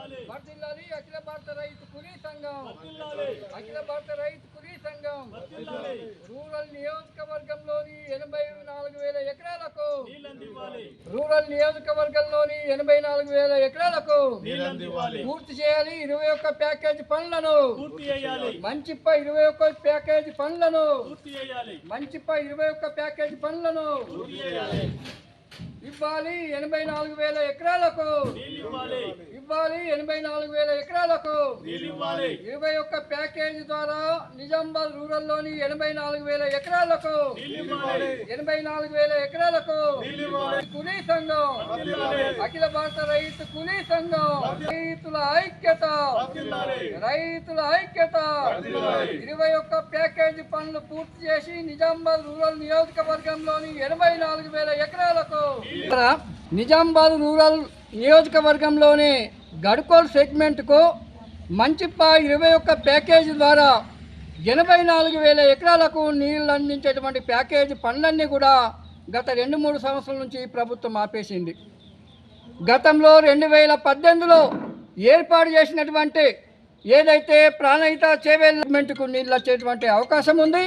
అఖిల భారత రైతు కూలీ సంఘం. అఖిల భారత రైతు కూలీ సంఘం. రూరల్ నియోజకవర్గంలోని ఎనభై నాలుగు వేల ఎకరాలకు. రూరల్ నియోజకవర్గంలోని ఎనభై నాలుగు వేల ఎకరాలకు. పూర్తి చేయాలి ఇరవై ఒక్క ప్యాకేజీ పనులను. పూర్తి చేయాలి. మంచిప్ప ఇరవై ఒక్క ప్యాకేజీ పనులను. పూర్తి చేయాలి. మంచిప్ప ఇరవై ఒక్క ప్యాకేజీ పనులను. పూర్తి చేయాలి. ఇవ్వాలి ఎనభై నాలుగు వేల ఎకరాలకు. ఇవ్వాలి ఎనభై నాలుగు వేల ఎకరాలకు. ఇరవై ఒక్క ప్యాకేజీ ద్వారా నిజామాబాద్ రూరల్లోని ఎనభై నాలుగు వేల ఎకరాలకు. ఎనభై నాలుగు వేల ఎకరాలకు. కూలీ సంఘం. అఖిల భారత రైతు కూలీ సంఘం. రైతుల ఐక్యత. రైతుల ఐక్యత. ఇరవై ఒక్క ప్యాకేజీ పనులు పూర్తి చేసి నిజామాబాద్ రూరల్ నియోజకవర్గంలోని ఎనభై నాలుగు వేల ఎకరాలకు. నిజామాబాద్ రూరల్ నియోజకవర్గంలోని గడుకోల్ సెగ్మెంట్కు మంచిప్ప ఇరవై ఒక్క ప్యాకేజీ ద్వారా ఎనభై నాలుగు వేల ఎకరాలకు నీళ్ళు అందించేటువంటి ప్యాకేజీ పనులన్నీ కూడా గత రెండు మూడు సంవత్సరాల నుంచి ప్రభుత్వం ఆపేసింది. గతంలో రెండు వేల పద్దెనిమిదిలో ఏర్పాటు చేసినటువంటి ఏదైతే ప్రాణహిత చేవేల్మెంట్కు నీళ్ళు వచ్చేటువంటి అవకాశం ఉంది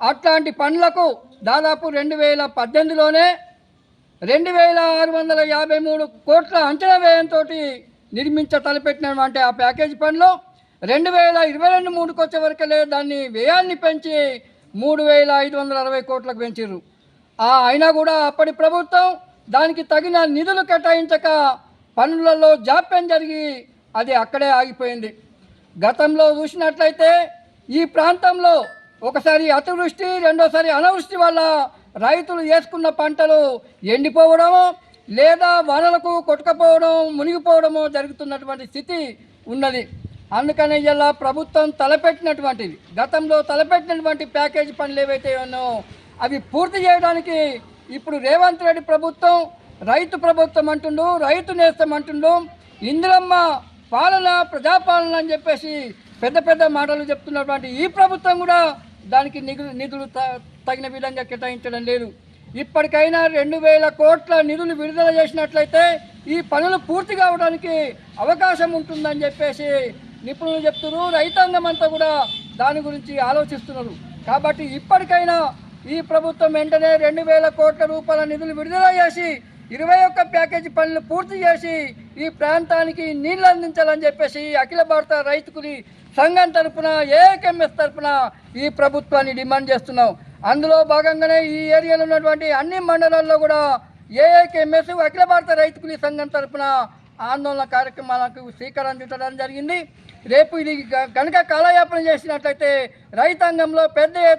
అట్లాంటి పనులకు దాదాపు రెండు వేల పద్దెనిమిదిలోనే రెండు వేల ఆరు వందల యాభై మూడు కోట్ల అంచనా వ్యయంతో నిర్మించ తలపెట్టినటువంటి ఆ ప్యాకేజీ పనిలో రెండు వేల ఇరవై రెండు మూడుకి వచ్చే వరకలే దాన్ని వ్యయాన్ని పెంచి మూడు వేల ఐదు వందల అరవై కోట్లకు పెంచారు ఆ అయినా కూడా అప్పటి ప్రభుత్వం దానికి తగిన నిధులు కేటాయించక పనులలో జాప్యం జరిగి అది అక్కడే ఆగిపోయింది. గతంలో చూసినట్లయితే ఈ ప్రాంతంలో ఒకసారి అతివృష్టి రెండోసారి అనావృష్టి వల్ల రైతులు వేసుకున్న పంటలు ఎండిపోవడము లేదా వనలకు కొట్టుకపోవడం మునిగిపోవడము జరుగుతున్నటువంటి స్థితి ఉన్నది. అందుకని ఇలా ప్రభుత్వం తలపెట్టినటువంటిది. గతంలో తలపెట్టినటువంటి ప్యాకేజీ పనులు ఏవైతే ఉన్నాయో అవి పూర్తి చేయడానికి ఇప్పుడు రేవంత్ రెడ్డి ప్రభుత్వం రైతు ప్రభుత్వం అంటుండు రైతు నేస్తం అంటుండు ఇందిరమ్మ పాలన ప్రజాపాలన అని చెప్పేసి పెద్ద పెద్ద మాటలు చెప్తున్నటువంటి ఈ ప్రభుత్వం కూడా దానికి నిధులు నిధులు త- తగిన విధంగా కేటాయించడం లేదు. ఇప్పటికైనా రెండు వేల కోట్ల నిధులు విడుదల చేసినట్లయితే ఈ పనులు పూర్తి కావడానికి అవకాశం ఉంటుందని చెప్పేసి నిపుణులు చెప్తున్నారు. రైతాంగం అంతా కూడా దాని గురించి ఆలోచిస్తున్నారు. కాబట్టి ఇప్పటికైనా ఈ ప్రభుత్వం వెంటనే రెండు వేల కోట్ల రూపాయల నిధులు విడుదల చేసి ఇరవై ఒక్క ప్యాకేజీ పనులు పూర్తి చేసి ఈ ప్రాంతానికి నీళ్ళు అందించాలని చెప్పేసి అఖిల భారత రైతుకుని సంఘం తరపున ఏఎంఎస్ తరఫున ఈ ప్రభుత్వాన్ని డిమాండ్ చేస్తున్నాం. అందులో భాగంగానే ఈ ఏరియాలో ఉన్నటువంటి అన్ని మండలాల్లో కూడా ఏఐకేఎంఎస్ అఖిల భారత రైతుకులి సంఘం తరఫున ఆందోళన కార్యక్రమాలకు శ్రీకారం చుట్టడం జరిగింది. రేపు ఇది గ- కాలయాపన చేసినట్లయితే రైతాంగంలో పెద్ద